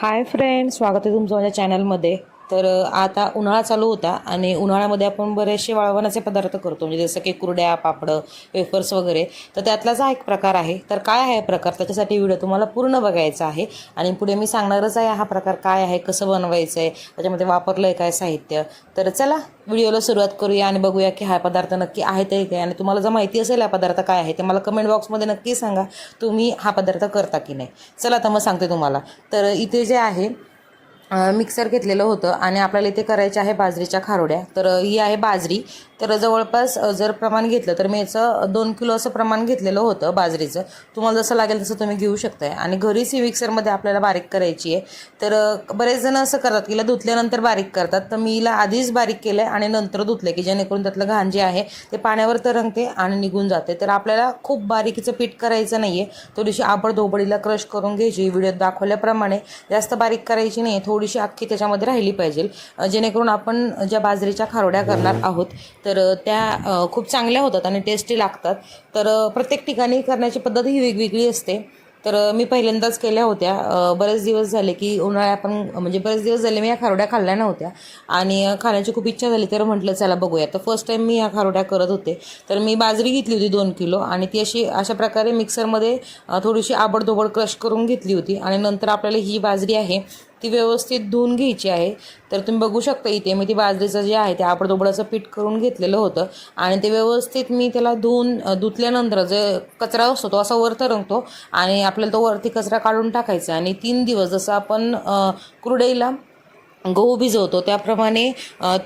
Hi friend स्वागत आहे तुमचं माझ्या चॅनलमध्ये तर आता उन्हाळा चालू होता आणि उन्हाळ्यामध्ये आपण बरेचसे वाळवणाचे पदार्थ करतो. म्हणजे जसं की कुरड्या पापडं वेफर्स वगैरे. तर त्यातलाच हा एक प्रकार आहे. तर काय आहे प्रकार? त्याच्यासाठी व्हिडिओ तुम्हाला पूर्ण बघायचा आहे. आणि पुढे मी सांगणारच आहे हा प्रकार काय आहे कसं बनवायचं आहे त्याच्यामध्ये वापरलं आहे काय साहित्य. तर चला व्हिडिओला सुरुवात करूया आणि बघूया की हा पदार्थ नक्की आहे ते काय? आणि तुम्हाला जर माहिती असेल हा पदार्थ काय आहे ते मला कमेंट बॉक्समध्ये नक्की सांगा तुम्ही हा पदार्थ करता की नाही. चला आता मग सांगते तुम्हाला. तर इथे जे आहे मिक्सर घेतलेलं होतं आणि आपल्याला इथे करायचे आहे बाजरीच्या खारोड्या. तर ही आहे बाजरी. तर जवळपास जर प्रमाण घेतलं तर मी याचं दोन किलो असं प्रमाण घेतलेलं होतं बाजरीचं. तुम्हाला जसं लागेल तसं तुम्ही घेऊ शकताय. आणि घरीच ही मिक्सरमध्ये आपल्याला बारीक करायची आहे तर बरेच जण असं करतात की धुतल्यानंतर बारीक करतात. तर मी हिला आधीच बारीक केलं आहे आणि नंतर धुतलं की जेणेकरून त्यातलं घाण जे आहे ते पाण्यावर तरंगते आणि निघून जाते. तर आपल्याला खूप बारीकीचं पीठ करायचं नाही आहे थोडीशी आपण धोबडीला क्रश करून घ्यायची. व्हिडिओत दाखवल्याप्रमाणे जास्त बारीक करायची नाही थोडीशी अख्खी त्याच्यामध्ये राहिली पाहिजे. जेणेकरून आपण ज्या बाजरीच्या खारोड्या करणार आहोत तर तर त्या खूप चांगल्या होतात आणि टेस्टी लागतात. तर प्रत्येक ठिकाणी करण्याची पद्धत ही वेगवेगळी असते. तर मी पहिल्यांदाच केल्या होत्या. बरेच दिवस झाले की उन्हाळ्या पण म्हणजे बरेच दिवस झाले मी या खारोड्या खाल्ल्या नव्हत्या. आणि खाण्याची खूप इच्छा झाली तर म्हटलं चला बघूया. तर फर्स्ट टाईम मी या खारोड्या करत होते. तर मी बाजरी घेतली होती दोन किलो आणि ती अशी अशा प्रकारे मिक्सरमध्ये थोडीशी आबडधोबड क्रश करून घेतली होती. आणि नंतर आपल्याला ही बाजरी आहे ती व्यवस्थित धुवून घ्यायची आहे. तर तुम्ही बघू शकता इथे मी ती बाजरीचं जे आहे ते आबडधोबडाचं पीठ करून घेतलेलं होतं. आणि ते व्यवस्थित मी त्याला धुवून धुतल्यानंतर जे कचरा असतो तो असा वर तरंगतो आणि आपल्याला तो वरती कचरा काढून टाकायचा. आणि तीन दिवस जसं आपण अ, कुरडईला गहू भिजवतो. त्याप्रमाणे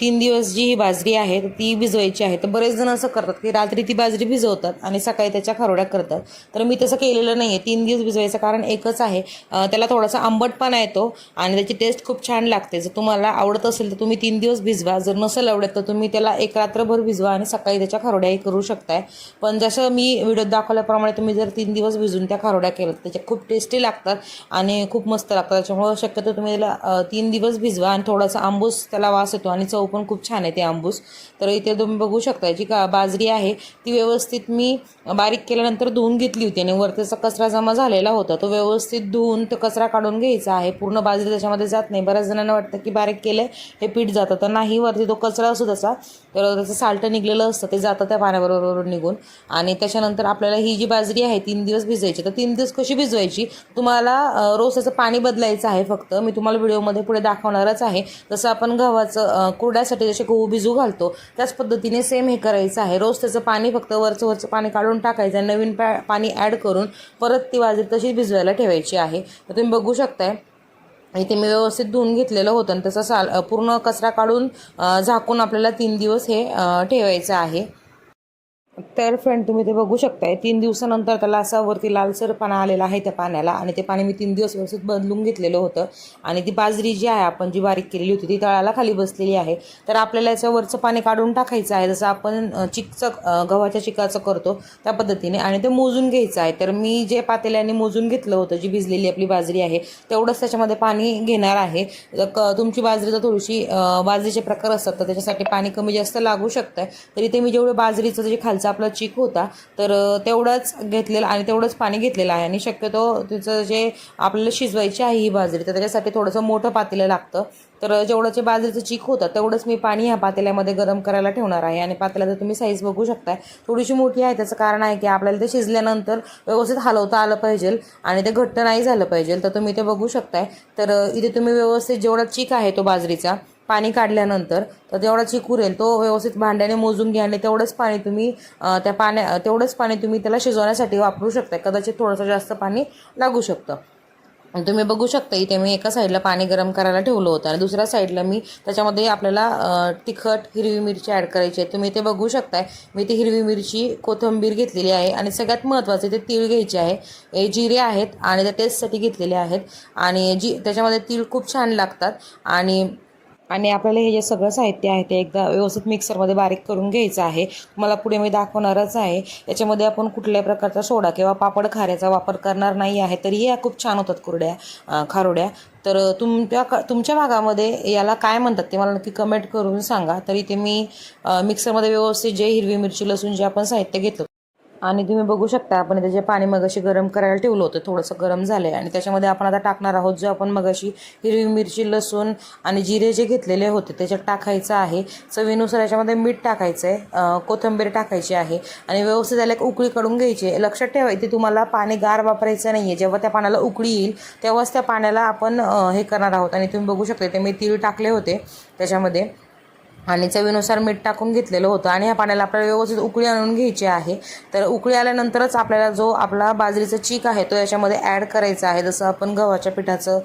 तीन दिवस जी ही बाजरी आहे ती भिजवायची आहे. तर बरेच जण असं करतात की रात्री ती बाजरी भिजवतात आणि सकाळी त्याच्या खारोड्या करतात. तर मी तसं केलेलं नाही आहे तीन दिवस भिजवायचं कारण एकच आहे त्याला थोडासा आंबटपणा येतो आणि त्याची टेस्ट खूप छान लागते. जर तुम्हाला आवडत असेल तर तुम्ही तीन दिवस भिजवा. जर नसेल आवडत तर तुम्ही त्याला एक रात्रभर भिजवा आणि सकाळी त्याच्या खारोड्याही करू शकताय. पण जसं मी व्हिडिओत दाखवल्याप्रमाणे तुम्ही जर तीन दिवस भिजून त्या खारोड्या केल्यात त्याच्या खूप टेस्टी लागतात आणि खूप मस्त लागतात. त्याच्यामुळं शक्यतो तुम्ही त्याला तीन दिवस भिजवा. आणि थोडासा आंबूस त्याला वास येतो आणि चव पण खूप छान आहे ते आंबूस. तर इथे तुम्ही बघू शकता जी का बाजरी आहे ती व्यवस्थित मी बारीक केल्यानंतर धुवून घेतली होती आणि वरतीचा कचरा जमा झालेला होता. तो व्यवस्थित धुवून तो कचरा काढून घ्यायचा आहे. पूर्ण बाजरी त्याच्यामध्ये जात नाही. बऱ्याच जणांना वाटतं की बारीक केलं हे पीठ जातं. तर नाही वरती तो कचरा असतो त्याचा तर त्याचं साल्ट निघलेलं असतं ते जातं त्या पाण्याबरोबर निघून. आणि त्याच्यानंतर आपल्याला ही जी बाजरी आहे तीन दिवस भिजवायची तर तीन दिवस कशी भिजवायची? तुम्हाला रोज त्याचं पाणी बदलायचं आहे फक्त. मी तुम्हाला व्हिडिओमध्ये पुढे वेगळाच आहे. जसं आपण गव्हाचं कुरड्यासाठी जसे गहू भिजू घालतो त्याच पद्धतीने सेम हे करायचं आहे. रोज त्याचं पाणी फक्त वरचं वरचं पाणी काढून टाकायचं आहे नवीन पा पाणी ॲड करून परत ती बाजरी तशीच भिजवायला ठेवायची आहे. तर तुम्ही बघू शकताय. इथे मी व्यवस्थित धुवून घेतलेलं होतं आणि त्याचा साल पूर्ण कचरा काढून झाकून आपल्याला तीन दिवस हे ठेवायचं आहे. तर फ्रेंड तुम्ही ते बघू शकताय. तीन दिवसानंतर त्याला असा वरती लालसरपणा आलेला आहे त्या पाण्याला आणि ते पाणी मी तीन दिवस व्यवस्थित बदलून घेतलेलं होतं. आणि ती बाजरी जी आहे आपण जी बारीक केलेली होती ती तळाला खाली बसलेली आहे. तर आपल्याला याचं वरचं पाणी काढून टाकायचं आहे. जसं आपण चिकचं गव्हाच्या चिकाचं करतो त्या पद्धतीने आणि ते मोजून घ्यायचं आहे. तर मी जे पातेल्याने मोजून घेतलं होतं जी भिजलेली आपली बाजरी आहे तेवढंच त्याच्यामध्ये पाणी घेणार आहे. क तुमची बाजरी जर थोडीशी बाजरीचे प्रकार असतात तर त्याच्यासाठी पाणी कमी जास्त लागू शकतं तर इथे मी जेवढं बाजरीचं जे खालचं आपला चीक होता तर तेवढंच घेतलेलं आणि तेवढंच पाणी घेतलेलं आहे. आणि शक्यतो तिचं जे आपल्याला शिजवायची आहे ही बाजरी तर त्याच्यासाठी थोडंसं मोठं पातेलं लागतं. तर जेवढं जे बाजरीचं चीक होतं तेवढंच मी पाणी ह्या पातेल्यामध्ये गरम करायला ठेवणार आहे. आणि पातेल्याचं तुम्ही साईज बघू शकताय. थोडीशी मोठी आहे त्याचं कारण आहे की आपल्याला ते शिजल्यानंतर व्यवस्थित हलवता आलं पाहिजे आणि ते घट्ट नाही झालं पाहिजे. तर तुम्ही ते बघू शकताय. तर इथे तुम्ही व्यवस्थित जेवढा चीक आहे तो बाजरीचा पाणी काढल्यानंतर तर तेवढा चिकूर येईल तो व्यवस्थित भांड्याने मोजून घ्या आणि तेवढंच पाणी तुम्ही त्या पाण्या तेवढंच पाणी तुम्ही त्याला शिजवण्यासाठी वापरू शकता कदाचित थोडंसं जास्त पाणी लागू शकतं. तुम्ही बघू शकता इथे मी एका साईडला पाणी गरम करायला ठेवलं होतं आणि दुसऱ्या साईडला मी त्याच्यामध्ये आपल्याला तिखट हिरवी मिरची ॲड करायची आहे. तुम्ही ते बघू शकताय मी ती हिरवी मिरची कोथिंबीर घेतलेली आहे आणि सगळ्यात महत्त्वाचे ते तीळ घ्यायचे आहे. हे जिरे आहेत आणि त्या टेस्टसाठी घेतलेले आहेत. आणि जी त्याच्यामध्ये तीळ खूप छान लागतात आणि आणि आपल्याला हे जे सगळं साहित्य आहे ते एकदा व्यवस्थित मिक्सरमध्ये बारीक करून घ्यायचं आहे. तुम्हाला पुढे मी दाखवणारच आहे. याच्यामध्ये आपण कुठल्याही प्रकारचा सोडा किंवा पापड खाऱ्याचा वापर करणार नाही आहे. तरी या खूप छान होतात कुरड्या खारोड्या. तर तुमच्या तुमच्या भागामध्ये याला काय म्हणतात ते मला नक्की कमेंट करून सांगा. तर इथे मी मिक्सरमध्ये व्यवस्थित जे हिरवी मिरची लसूण जे आपण साहित्य घेतलं आणि तुम्ही बघू शकता आपण इथे जे पाणी मगाशी गरम करायला ठेवलं होतं थोडंसं गरम झालं आहे आणि त्याच्यामध्ये आपण आता टाकणार आहोत जो आपण मगाशी हिरवी मिरची लसूण आणि जिरे जे घेतलेले होते त्याच्यात टाकायचं आहे. चवीनुसार याच्यामध्ये मीठ टाकायचं आहे कोथिंबीर टाकायची आहे. आणि व्यवस्थित त्याला एक उकळी काढून घ्यायची आहे. लक्षात ठेवा इथे तुम्हाला पाणी गार वापरायचं नाही आहे जेव्हा त्या पाण्याला उकळी येईल तेव्हाच त्या पाण्याला आपण हे करणार आहोत. आणि तुम्ही बघू शकता इथे मी तीळ टाकले होते त्याच्यामध्ये. आणि चवीनुसार मीठ टाकून घेतलेलं होतं. आणि ह्या पाण्याला आपल्याला व्यवस्थित उकळी आणून घ्यायची आहे. तर उकळी आल्यानंतरच आपल्याला जो आपला बाजरीचा चीक आहे तो याच्यामध्ये ॲड करायचा आहे. जसं आपण गव्हाच्या पिठाचं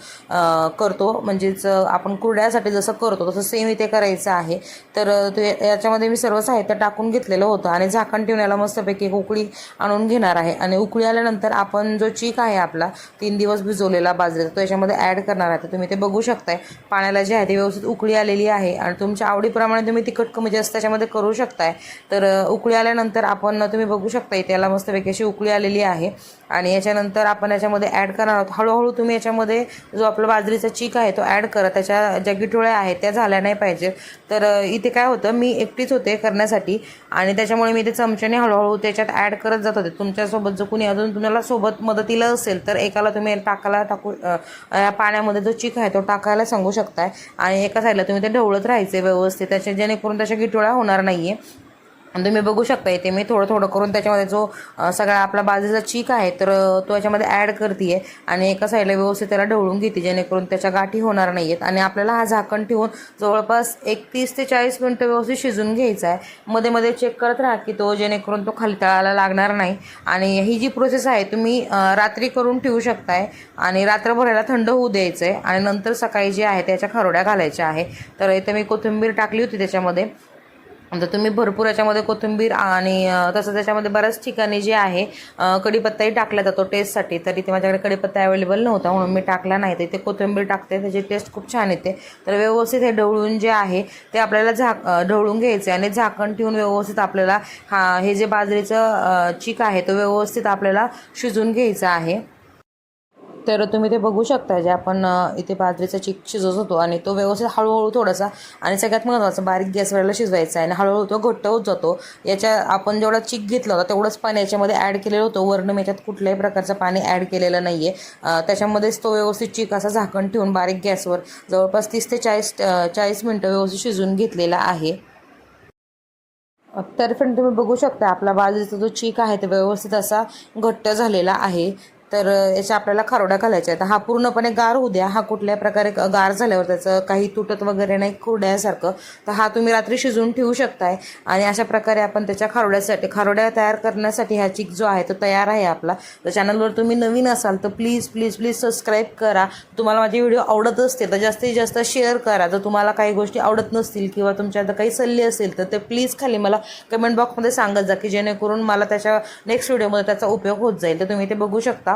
करतो म्हणजेच आपण कुरड्यासाठी जसं करतो तसं सेम इथे करायचं आहे. तर ते याच्यामध्ये मी सर्व साहित्य टाकून घेतलेलं होतं. आणि झाकण ठेवून याला मस्तपैकी एक उकळी आणून घेणार आहे. आणि उकळी आल्यानंतर आपण जो चीक आहे आपला तीन दिवस भिजवलेला बाजरीचा तो याच्यामध्ये ॲड करणार आहे. तर तुम्ही ते बघू शकताय. पाण्याला जे आहे ते व्यवस्थित उकळी आलेली आहे. आणि तुमच्या आवडीप्रमाणे तुम्ही तिखट कमी जास्त त्याच्यामध्ये करू शकताय. तर उकळी आल्यानंतर आपण तुम्ही बघू शकताय त्याला मस्तपैकी अशी उकळी आलेली आहे. आणि याच्यानंतर आपण याच्यामध्ये ॲड करणार आहोत. हळूहळू तुम्ही याच्यामध्ये जो आपला बाजरीचा चीक आहे तो ॲड करा. त्याच्या ज्या गिठोळ्या आहेत त्या झाल्या नाही पाहिजे तर इथे काय होतं मी एकटीच होते करण्यासाठी. आणि त्याच्यामुळे मी ते चमच्याने हळूहळू त्याच्यात ॲड करत जात होते. तुमच्यासोबत जर कुणी अजून तुम्हाला सोबत मदतीला असेल तर एकाला तुम्ही टाकायला टाकू या पाण्यामध्ये जो चीक आहे तो टाकायला सांगू शकताय. आणि एका साईडला तुम्ही ते ढवळत राहायचे व्यवस्थित. त्याच्या जेणेकरून त्याच्या गिटोळ्या होणार नाही आहे म्हणजे तुम्ही बघू शकता इथे मी थोडं थोडं करून त्याच्यामध्ये जो सगळा आपला बाजूचा चीक आहे तर तो याच्यामध्ये ॲड करते आणि एका साईडला व्यवस्थित त्याला ढवळून घेते जेणेकरून त्याच्या गाठी होणार नाही आहेत आणि आपल्याला हा झाकण ठेवून जवळपास एक तीस ते चाळीस मिनटं व्यवस्थित शिजून घ्यायचा आहे. मध्ये मध्ये चेक करत राहा की तो जेणेकरून तो खाली तळाला लागणार नाही. आणि ही जी प्रोसेस आहे तुम्ही रात्री करून ठेवू शकताय. आणि रात्रभराला थंड होऊ द्यायचं आहे आणि नंतर सकाळी जे आहे त्याच्या खरोड्या घालायच्या आहे. तर इथे मी कोथिंबीर टाकली होती त्याच्यामध्ये. तर तुम्ही भरपूर याच्यामध्ये कोथिंबीर आणि तसं तसंच त्याच्यामध्ये बऱ्याच ठिकाणी जे आहे कढीपत्ताही टाकला जातो टेस्टसाठी तर इथे माझ्याकडे कढीपत्ता अवेलेबल नव्हता म्हणून मी टाकला नाही. तर इथे कोथिंबीर टाकते त्याची टेस्ट खूप छान येते. तर व्यवस्थित हे ढवळून जे आहे ते आपल्याला झाक ढवळून घ्यायचे आणि झाकण ठेवून व्यवस्थित आपल्याला हा हे जे बाजरीचं चीक आहे तो व्यवस्थित आपल्याला शिजून घ्यायचं आहे. तर तुम्ही ते बघू शकता जे आपण इथे बाजरीचा चिक शिजवत होतो आणि तो व्यवस्थित हळूहळू थोडासा आणि सगळ्यात महत्त्वाचं बारीक गॅसवरला शिजवायचा आहे आणि हळूहळू तो घट्ट होत जातो. याच्या आपण जेवढा चिक घेतला होता तेवढंच पाणी याच्यामध्ये ॲड केलेलं होतं. वर्ण मी याच्यात कुठल्याही प्रकारचं पाणी ॲड केलेलं नाही आहे त्याच्यामध्येच तो व्यवस्थित चिक असा झाकण ठेवून बारीक गॅसवर जवळपास तीस ते चाळीस चाळीस मिनटं व्यवस्थित शिजवून घेतलेला आहे. तर फ्रेंड तुम्ही बघू शकता आपला बाजरीचा जो चीक आहे तो व्यवस्थित असा घट्ट झालेला आहे. तर याच्या आपल्याला खारोड्या घालायच्या आहेत. हा पूर्णपणे गार होऊ द्या. हा कुठल्या प्रकारे गार झाल्यावर त्याचं काही तुटत वगैरे नाही कुरड्यासारखं तर हा तुम्ही रात्री शिजवून ठेवू शकताय. आणि अशा प्रकारे आपण त्याच्या खारोड्यासाठी खारोड्या तयार करण्यासाठी हा चिक जो आहे तो तयार आहे आपला. तर चॅनलवर तुम्ही नवीन असाल तर प्लीज प्लीज प्लीज सबस्क्राईब करा. तुम्हाला माझे व्हिडिओ आवडत असतील तर जास्तीत जास्त शेअर करा. जर तुम्हाला काही गोष्टी आवडत नसतील किंवा तुमच्या आता काही सल्ले असेल तर ते प्लीज खाली मला कमेंट बॉक्समध्ये सांगत जा की जेणेकरून मला त्याच्या नेक्स्ट व्हिडिओमध्ये त्याचा उपयोग होत जाईल. तर तुम्ही ते बघू शकता.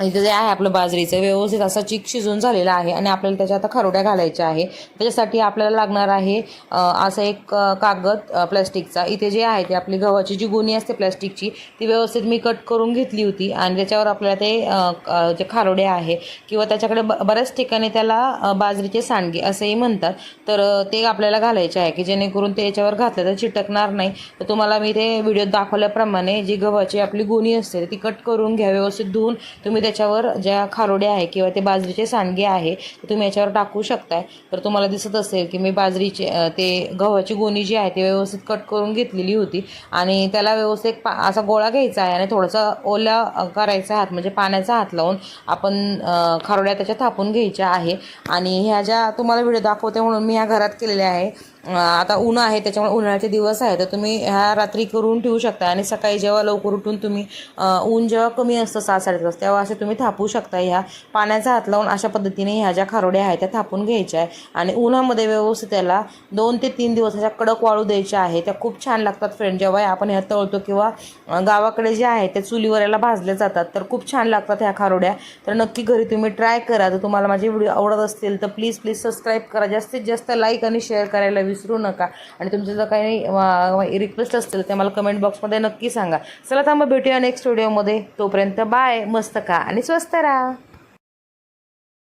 इथं जे आहे आपलं बाजरीचं व्यवस्थित असा चिक शिजून झालेला आहे आणि आपल्याला त्याच्या आता खरोड्या घालायच्या आहे. त्याच्यासाठी आपल्याला लागणार आहे असं एक कागद प्लॅस्टिकचा. इथे जे आहे ते आपली गव्हाची जी गोणी असते प्लॅस्टिकची ती व्यवस्थित मी कट करून घेतली होती आणि त्याच्यावर आपल्याला ते जे खारोडे आहे किंवा त्याच्याकडे ब बऱ्याच ठिकाणी त्याला बाजरीचे सांडगे असंही म्हणतात. तर ते आपल्याला घालायचे आहे की जेणेकरून ते याच्यावर घातलं तर चिटकणार नाही. तर तुम्हाला मी ते व्हिडिओ दाखवल्याप्रमाणे जी गव्हाची आपली गोणी असते ती कट करून घ्या व्यवस्थित धुवून. तुम्ही त्याच्यावर ज्या खारोड्या आहे किंवा ते बाजरीचे सांडगे आहे ते तुम्ही याच्यावर टाकू शकताय. तर तुम्हाला दिसत असेल की मी बाजरीचे ते गव्हाची गोणी जी आहे ती व्यवस्थित कट करून घेतलेली होती. आणि त्याला व्यवस्थित पा असा गोळा घ्यायचा आहे आणि थोडासा ओला करायचा हात म्हणजे पाण्याचा हात लावून आपण खारोड्या त्याच्या थापून घ्यायच्या आहे. आणि ह्या ज्या तुम्हाला व्हिडिओ दाखवते म्हणून मी ह्या घरात केलेल्या आहे आता ऊन आहे त्याच्यामुळे उन्हाळ्याचे दिवस आहे तर तुम्ही ह्या रात्री करून ठेवू शकता आणि सकाळी जेव्हा लवकर उठून तुम्ही ऊन जेव्हा कमी असतं सहा वाजता तेव्हा असे तुम्ही थापू शकता. ह्या पाण्याचा हात लावून अशा पद्धतीने ह्या ज्या खारोड्या आहेत त्या थापून घ्यायच्या आहे आणि उन्हामध्ये व्यवस्थित त्याला दोन ते तीन दिवस अशा कडक वाळू द्यायच्या आहे त्या खूप छान लागतात फ्रेंड जेव्हा आपण ह्या तळतो किंवा गावाकडे जे आहे ते चुलीवर याला भाजले जातात तर खूप छान लागतात ह्या खारोड्या. तर नक्की घरी तुम्ही ट्राय करा. जर तुम्हाला माझे व्हिडिओ आवडत असतील तर प्लीज प्लीज सबस्क्राईब करा. जास्तीत जास्त लाईक आणि शेअर करायला विसरू नका. आणि तुमचं जर काही रिक्वेस्ट असतील ते मला कमेंट बॉक्समध्ये नक्की सांगा. चला तर मग भेटूया नेक्स्ट व्हिडिओमध्ये तोपर्यंत बाय मस्त का आणि स्वस्त राहा.